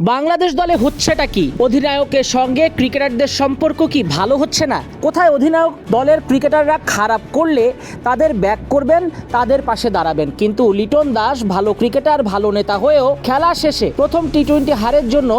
বাংলাদেশ দলে হচ্ছেটা কি? অধিনায়কের সঙ্গে ক্রিকেটারদের সম্পর্ক কি ভালো হচ্ছে না? কোথায় অধিনায়ক দলের ক্রিকেটাররা খারাপ করলে তাদের ব্যাক করবেন, তাদের পাশে দাঁড়াবেন? কিন্তু লিটন দাস ভালো ক্রিকেটার, ভালো নেতা হয়েও খেলা শেষে প্রথম টি টোয়েন্টি হারের জন্য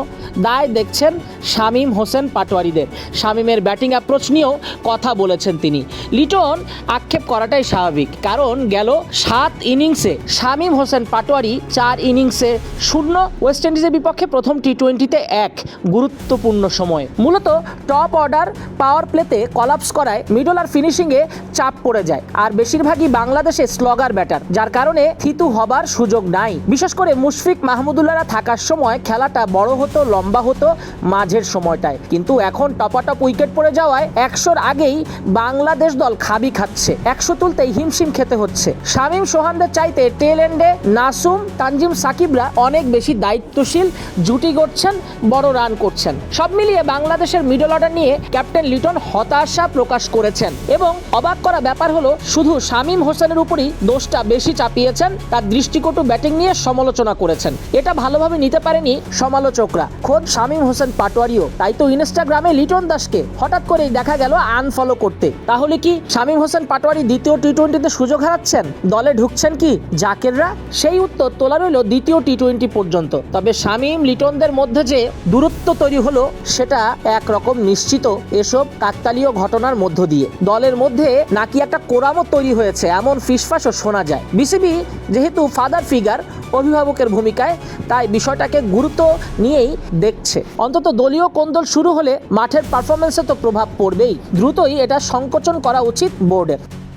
দায় দেখছেন শামীম হোসেন পাটোয়ারিদের। শামীমের ব্যাটিং অ্যাপ্রোচ নিয়েও কথা বলেছেন তিনি। লিটন আক্ষেপ করাটাই স্বাভাবিক, কারণ গেল সাত ইনিংসে শামীম হোসেন পাটোয়ারি চার ইনিংসে শূন্য ওয়েস্ট ইন্ডিজের বিপক্ষে প্রথম টি টোয়েন্টিতে এক গুরুত্বপূর্ণ সময়। মূলত টপ অর্ডার পাওয়ার প্লেতে কলাপস করায় মিডল আর ফিনিশিংয়ে চাপ পড়ে যায়। আর বেশিরভাগই বাংলাদেশে স্লগার ব্যাটার যার কারণে থিতু হবার সুযোগ নাই। বিশেষ করে মুশফিক মাহমুদুল্লাহরা থাকার সময় খেলাটা বড় হতো, লম্বা হতো মাঝের সময়টায়। কিন্তু এখন টপাটপ উইকেট পড়ে যাওয়ায় একশোর আগেই বাংলাদেশ দল খাবি খাচ্ছে। একশো তুলতেই হিমশিম খেতে হচ্ছে। শামীম সোহানদের চাইতে টেল এন্ডে নাসুম, তানজিম সাকিবরা অনেক বেশি দায়িত্বশীল জুটি গড়ছেন বড় রান করছেন। সব মিলিয়ে বাংলাদেশের মিডল অর্ডার নিয়ে ক্যাপ্টেন লিটন হতাশা প্রকাশ করেছেন এবং অবাক করা ব্যাপার হলো, শুধু শামীম হোসেনের উপরই দোষটা বেশি চাপিয়েছেন, তার দৃষ্টিকটু ব্যাটিং নিয়ে সমালোচনা করেছেন। এটা ভালোভাবে নিতে পারেনি সমালোচকরা। খোদ শামীম হোসেন পাটোয়ারিও, তাই তো ইনস্টাগ্রামে লিটন দাসকে হঠাৎ করেই দেখা গেল আনফলো করতে। তাহলে কি শামীম হোসেন পাটোয়ারি দ্বিতীয় টি টোয়েন্টিতে সুযোগ হারাচ্ছেন? দলে ঢুকছেন কি জাকেররা? সেই উত্তর তোলা রইল দ্বিতীয় টি টোয়েন্টি পর্যন্ত। তবে শামীম লিটনদের মধ্যে যে দূরত্ব তৈরি হলো, সেটা একরকম নিশ্চিত এসব কাকতালীয় ঘটনার মধ্য দিয়ে। দলের মধ্যে নাকি একটা কোরামও তৈরি হয়েছে, এমন ফিসফাসও শোনা যায়। বিসিবি যেহেতু ফাদার ফিগার অভিভাবকের ভূমিকায়, তাই বিষয়টাকে গুরুত্ব নিয়েই দেখছে। অন্তত দলীয় কোন্দল শুরু হলে মাঠের পারফরমেন্সে তো প্রভাব পড়বেই। দ্রুতই এটা সংকোচন করা উচিত বোর্ডের।